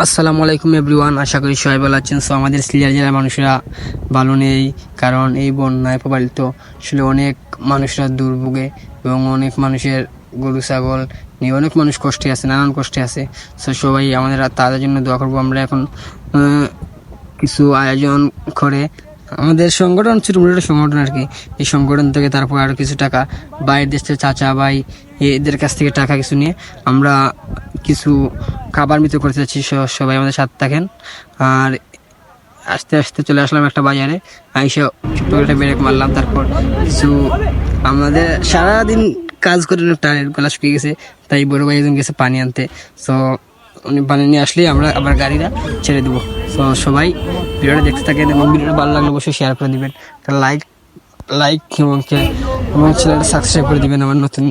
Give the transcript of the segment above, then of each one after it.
আসসালামু আলাইকুম এভরিওয়ান, আশা করি সবাই ভালো আছেন। সো আমাদের সিলিয়ার জেলার মানুষরা ভালো নেই, কারণ এই বন্যায় প্রবাহিত আসলে অনেক মানুষরা দুর্ভোগে এবং অনেক মানুষের গরু, ছাগল নিয়ে অনেক মানুষ কষ্টে আছে, নানান কষ্টে আছে। সো সবাই আমাদের তাদের জন্য দোয়া করব। আমরা এখন কিছু আয়োজন করে আমাদের সংগঠন, ছোটো মোটো সংগঠন আর কি। এই সংগঠন থেকে তারপর আরও কিছু টাকা বাইরের দেশ থেকে চাচা, ভাই, এদের কাছ থেকে টাকা কিছু নিয়ে আমরা কিছু খাবার মিত্র করতে চাচ্ছি সবাই আমাদের সাথে থাকেন। আর আস্তে আস্তে চলে আসলাম একটা বাজারে। আইসা ছোট্ট একটা ব্রেক মারলাম, তারপর কিছু আমাদের সারাদিন কাজ করে টায়ার গলা শুকিয়ে গেছে, তাই বড় ভাই একজন গেছে পানি আনতে। সো উনি পানি নিয়ে আসলেই আমরা আবার গাড়িটা ছেড়ে দেবো। সো সবাই ভিডিওটা দেখতে থাকেন এবং ভিডিওটা ভালো লাগলে অবশ্যই শেয়ার করে দিবেন। লাইক লাইক এবং এবং চ্যানেলটা সাবস্ক্রাইব করে দিবেন, আমার নতুন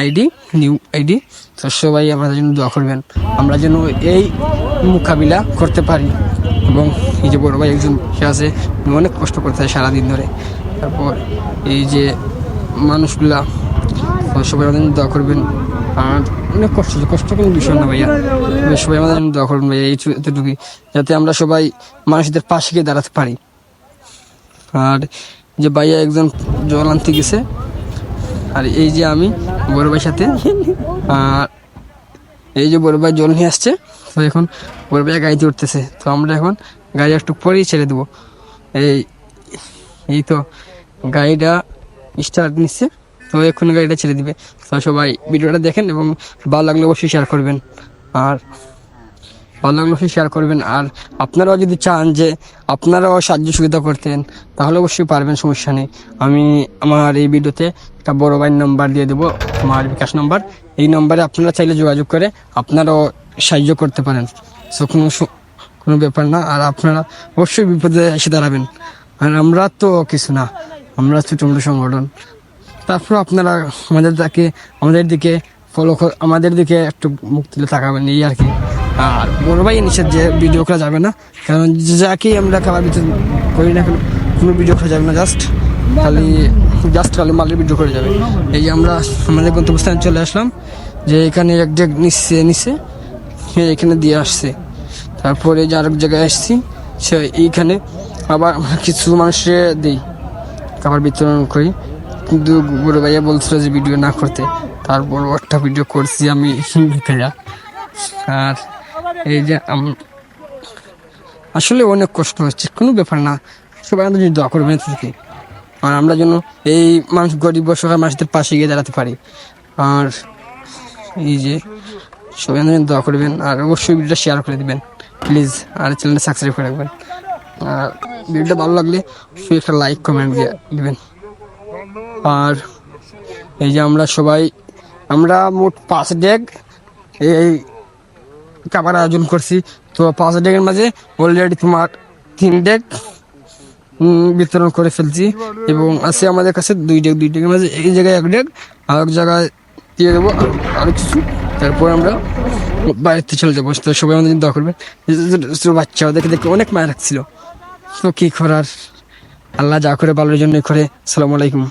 আইডি নিউ আইডি তো সবাই আমাদের জন্য দোয়া করবেন। আমরা যেন এই মোকাবিলা করতে পারি। এবং এই যে বড় ভাই একজন সে আছে অনেক কষ্ট করতে হয় সারাদিন ধরে। তারপর এই যে মানুষগুলা সবাই আমাদের জন্য দোয়া করবেন। আর অনেক কষ্ট কষ্ট কোনো বিষয় না ভাইয়া। সবাই আমাদের জন্য দোয়া করবেন ভাইয়া, এই এতটুকুই। যাতে আমরা সবাই মানুষদের পাশে গিয়ে দাঁড়াতে পারি। আর যে ভাইয়া একজন জল আনতে গেছে। আর এই যে আমি বড় ভাইয়ের সাথে, আর এই যে বড় ভাই জল নিয়ে আসছে, তো এখন বড় ভাইয়া গাড়িতে উঠতেছে। তো আমরা এখন গাড়ি একটু পরেই ছেড়ে দেবো। এই এই তো গাড়িটা স্টার্ট নিচ্ছে, তো এখন গাড়িটা ছেড়ে দিবে। তো সবাই ভিডিওটা দেখেন এবং ভালো লাগলে অবশ্যই শেয়ার করবেন। আর ভালো লাগলে অবশ্যই শেয়ার করবেন। আর আপনারাও যদি চান যে আপনারাও সাহায্য সুবিধা করতেন, তাহলে অবশ্যই পারবেন, সমস্যা নেই। আমি আমার এই ভিডিওতে একটা বড় ভাইয়ের নাম্বার দিয়ে দেবো, আমার বিকাশ নাম্বার এই নম্বরে আপনারা চাইলে যোগাযোগ করে আপনারাও সাহায্য করতে পারেন। সো কোনো কোনো ব্যাপার না। আর আপনারা অবশ্যই বিপদে এসে দাঁড়াবেন। আর আমরা তো কিছু না, আমরা ছোটো মোটো সংগঠন। তারপর আপনারা আমাদের দিকে আমাদের দিকে ফলো আমাদের দিকে একটু মুখ তুলে তাকাবেন, এই আর কি। আর বড় ভাই নিষেধ যে ভিডিও করা যাবে না, কারণ যাকেই আমরা খাবার ভিতরে করি না কেন ভিডিও করা যাবে না জাস্ট খালি জাস্ট খালি মালের ভিডিও করে যাবে। এই যে আমরা আমাদের গন্তব্যস্থানে চলে আসলাম, যে এখানে এক ডেক নিচ্ছে নিচ্ছে এখানে দিয়ে আসছে। তারপরে যে আরেক জায়গায় আসছি, সে এইখানে আবার আমরা কিছু মানুষে দিই খাবার বিতরণ করি। কিন্তু বড় ভাইয়া বলছিল যে ভিডিও না করতে। তারপর একটা ভিডিও করছি আমি ভাইয়া আর এই যে আসলে অনেক কষ্ট হচ্ছে, কোনো ব্যাপার না। সবাই আমাদের জন্য দোয়া করবেন থেকে আর আমরা যেন এই মানুষ গরিব অসহায় মানুষদের পাশে গিয়ে দাঁড়াতে পারি। আর এই যে সবাই আমাদের জন্য দোয়া করবেন, আর অবশ্যই ভিডিওটা শেয়ার করে দিবেন। প্লিজ আর চ্যানেলটা সাবস্ক্রাইব করে রাখবেন। আর ভিডিওটা ভালো লাগলে অবশ্যই একটা লাইক কমেন্ট দিয়ে দিবেন। আর এই যে আমরা সবাই, আমরা মোট পাঁচ ডেক এই খাবার আয়োজন করছি। তো পাঁচ ডেকের মাঝে অলরেডি তোমার তিন ডেক বিতরণ করে ফেলছি এবং আছে আমাদের কাছে দুই ডেক, দুই ডেকের মাঝে এই জায়গায় এক ডেক, আর এক জায়গায় দিয়ে দেবো আর- কিছু। তারপর আমরা বাইরেতে চলে যাব। তো সবাই আমাদের জন্য দোয়া করবেন। বাচ্চা ওদেরকে দেখে অনেক মায়া রাখছিল তো কি করার? আল্লাহ যা করে ভালোর জন্যই করে। সালাম আলাইকুম।